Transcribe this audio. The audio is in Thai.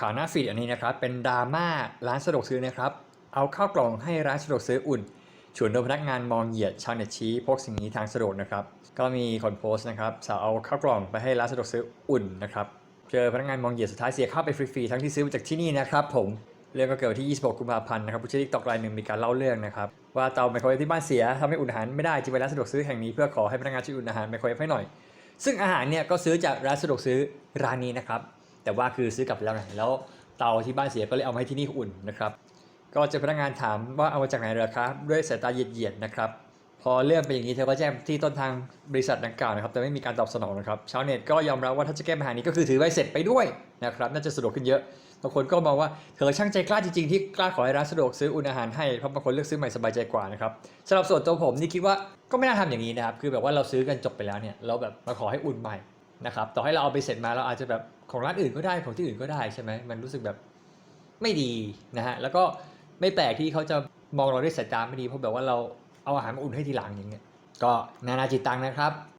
ข่าวหน้าฟีดอันนี้นะครับ เป็นดราม่าร้านสะดวกซื้อนะครับ เอาข้าวกล่องให้ร้านสะดวกซื้ออุ่นชวนโดนพนักงานมองเหยียดชาวเน็ตชี้พกสิ่งนี้ทางสะดวกนะครับ ก็มีคนโพสต์นะครับสาวเอาข้าวกล่องไปให้ร้านสะดวกซื้ออุ่นนะครับเจอพนักงานมองเหยียดสุดท้ายเสียค่าไปฟรีๆทั้งที่ซื้อมาจากที่นี่นะครับผมเรื่องก็เกิดที่ 26 กุมภาพันธ์นะครับผู้ใช้ทิกตอกรายหนึ่งมีการเล่าเรื่องนะครับว่าเตาไมโครเวฟที่บ้านเสียทำให้อุ่นอาหารไม่ได้จึงไปร้านสะดวกซื้อแห่งนี้เพื่อขอให้พนักงานช่วยอุ่นอาหารไมโครเวฟให้หน่อย ซึ่งอาหารเนี่ยก็ซื้อจากร้านสะดวกซื้อร้านนี้นะครับ แต่ว่าคือซื้อกลับไปแล้วไงแล้วเตาที่บ้านเสียก็เลยเอามาให้ที่นี่อุ่นนะครับ ก็เจอพนักงานถามว่าเอามาจากไหนเหรอครับด้วยสายตาเหยียดๆนะครับ พอเรื่องเป็นอย่างนี้เธอก็แจ้งที่ต้นทางบริษัทดังกล่าวนะครับ แต่ไม่มีการตอบสนองนะครับ ชาวเน็ตก็ยอมรับว่าถ้าจะแก้ปัญหานี้ก็คือถือใบเสร็จไปด้วยนะครับ น่าจะสะดวกขึ้นเยอะ บางคนก็มองว่าเธอช่างใจกล้าจริงๆที่กล้าขอให้ร้านสะดวกซื้ออุ่นอาหารให้เพราะบางคนเลือกซื้อใหม่สบายใจกว่านะครับสำหรับส่วนตัวผมนี่คิดว่าก็ไม่น่าทำอย่างนี้นะครับ คือแบบว่าเราซื้อกันจบไปแล้วเนี่ยเราแบบมาขอให้อุ่นใหม่ นะครับต่อให้เราเอาไปเสร็จมาเราอาจจะแบบของร้านอื่นก็ได้ของที่อื่นก็ได้ใช่ไหมมันรู้สึกแบบไม่ดีนะฮะแล้วก็ไม่แปลกที่เขาจะมองเราด้วยสายตาไม่ดีเพราะแบบว่าเราเอาอาหารมาอุ่นให้ทีหลังอย่างเงี้ยก็นานาจิตตังนะครับ